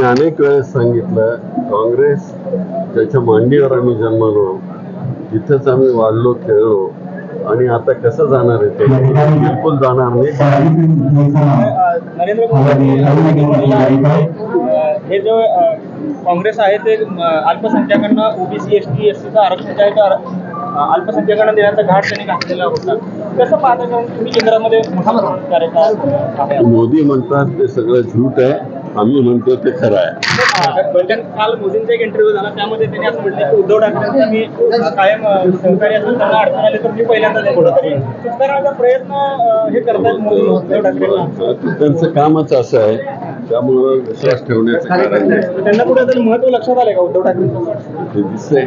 मी अनेक वेळेस सांगितलं काँग्रेस ज्याच्या मांडीवर आम्ही जन्मलो तिथंच आम्ही वाढलो खेळलो आणि आता कसं जाणार आहे ते? बिलकुल जाणार नाही. हे जो काँग्रेस आहे ते अल्पसंख्याकांना ओबीसी एस टी एस सीचं आरक्षण जे आहे ते अल्पसंख्याकांना देण्याचा घाट त्यांनी घातलेला होता. कसं पाहता कारण तुम्ही केंद्रामध्ये आहे. मोदी म्हणतात ते सगळं झूट आहे. आम्ही म्हणतो ते खरं आहे. पण काल मोदींचा एक इंटरव्ह्यू झाला त्यामध्ये त्यांनी असं म्हटलं की उद्धव ठाकरेंचा मी कायम सहकारी असून त्यांना अडचण आली तर मी पहिल्यांदा सुधारण्याचा प्रयत्न हे करतायत मोदी उद्धव ठाकरेंना. आता त्यांचं कामच असं आहे. त्यामुळं विश्वास ठेवण्याचं कारण त्यांना कुठेतरी महत्त्व लक्षात आलंय का उद्धव ठाकरेंचं ते दिसतंय.